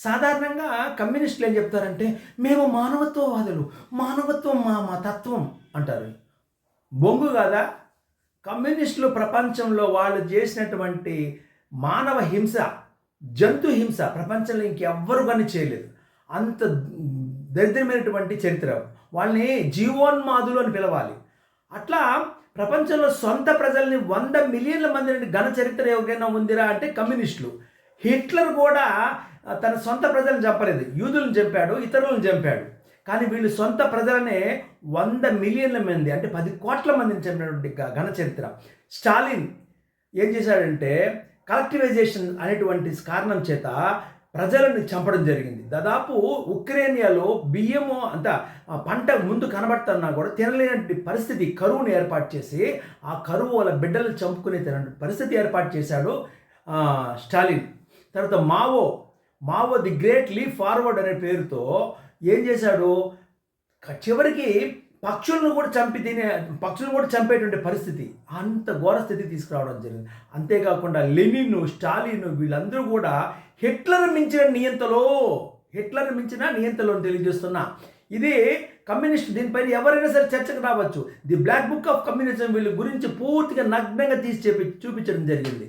సాధారణంగా కమ్యూనిస్టులు ఏం చెప్తారంటే మేము మానవత్వవాదులు మానవత్వం మా మా తత్వం అంటారు. బొంగు కాదా? కమ్యూనిస్టులు ప్రపంచంలో వాళ్ళు చేసినటువంటి మానవ హింస జంతు హింస ప్రపంచంలో ఇంకెవ్వరు కానీ చేయలేదు. అంత దరిద్రమైనటువంటి చరిత్ర. వాళ్ళని జీవోన్మాదులు అని పిలవాలి. అట్లా ప్రపంచంలో సొంత ప్రజల్ని వంద మిలియన్ల మంది నుండి ఘన చరిత్ర ఎవరికైనా ఉందిరా అంటే కమ్యూనిస్టులు. హిట్లర్ కూడా తన సొంత ప్రజలను చంపలేదు. యూదులను చంపాడు ఇతరులను చంపాడు. కానీ వీళ్ళు సొంత ప్రజలనే వంద మిలియన్ల మంది అంటే పది కోట్ల మందిని చంపినటువంటి ఘన చరిత్ర. స్టాలిన్ ఏం చేశాడంటే కలెక్టివైజేషన్ అనేటువంటి కారణం చేత ప్రజలను చంపడం జరిగింది. దాదాపు ఉక్రేనియాలో బియ్యము అంత పంట ముందు కనబడుతున్నా కూడా తినలేనటువంటి పరిస్థితి కరువును ఏర్పాటు చేసి ఆ కరువు వాళ్ళ బిడ్డలు చంపుకునే తినటువంటి పరిస్థితి ఏర్పాటు చేశాడు స్టాలిన్. తర్వాత Mao Mao the great leap forward అనే పేరుతో ఏం చేశాడు? చివరికి పక్షులను కూడా చంపి తినే పక్షులను కూడా చంపేటువంటి పరిస్థితి అంత ఘోర స్థితి తీసుకురావడం జరిగింది. అంతేకాకుండా లెనిన్ స్టాలిన్ వీళ్ళందరూ కూడా హిట్లర్ మించిన నియంతలో హిట్లర్ మించిన నియంతలో తెలియజేస్తున్నా. ఇది కమ్యూనిస్ట్ దీనిపైన ఎవరైనా సరే చర్చకు రావచ్చు. The black book of communism వీళ్ళ గురించి పూర్తిగా నగ్నంగా తీసి చెప్పి చూపించడం జరిగింది.